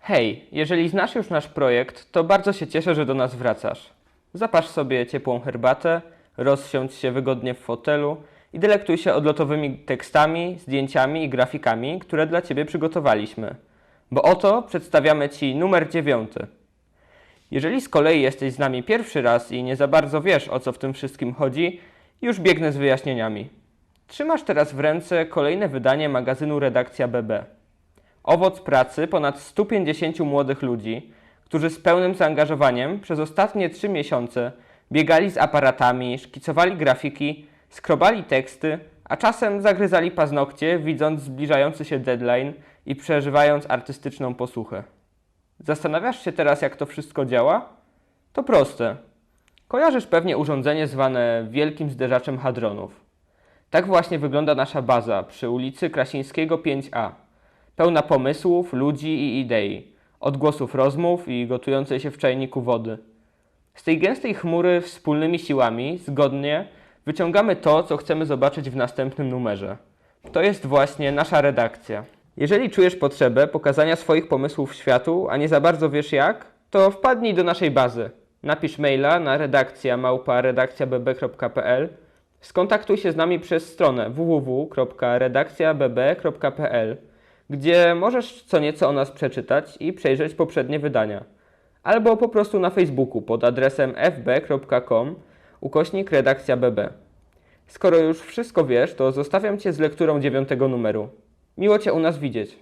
Hej, jeżeli znasz już nasz projekt, to bardzo się cieszę, że do nas wracasz. Zapasz sobie ciepłą herbatę, rozsiądź się wygodnie w fotelu i delektuj się odlotowymi tekstami, zdjęciami i grafikami, które dla Ciebie przygotowaliśmy. Bo oto przedstawiamy Ci numer dziewiąty. Jeżeli z kolei jesteś z nami pierwszy raz i nie za bardzo wiesz, o co w tym wszystkim chodzi, już biegnę z wyjaśnieniami. Trzymasz teraz w ręce kolejne wydanie magazynu Redakcja BB. Owoc pracy ponad 150 młodych ludzi, którzy z pełnym zaangażowaniem przez ostatnie trzy miesiące biegali z aparatami, szkicowali grafiki, skrobali teksty, a czasem zagryzali paznokcie, widząc zbliżający się deadline i przeżywając artystyczną posłuchę. Zastanawiasz się teraz, jak to wszystko działa? To proste. Kojarzysz pewnie urządzenie zwane wielkim zderzaczem hadronów. Tak właśnie wygląda nasza baza przy ulicy Krasińskiego 5A. Pełna pomysłów, ludzi i idei, odgłosów rozmów i gotującej się w czajniku wody. Z tej gęstej chmury wspólnymi siłami, zgodnie, wyciągamy to, co chcemy zobaczyć w następnym numerze. To jest właśnie nasza redakcja. Jeżeli czujesz potrzebę pokazania swoich pomysłów światu, a nie za bardzo wiesz jak, to wpadnij do naszej bazy. Napisz maila na redakcja małpa Skontaktuj się z nami przez stronę www.redakcjabb.pl, gdzie możesz co nieco o nas przeczytać i przejrzeć poprzednie wydania. Albo po prostu na Facebooku pod adresem fb.com ukośnik redakcja bb. Skoro już wszystko wiesz, to zostawiam Cię z lekturą dziewiątego numeru. Miło Cię u nas widzieć.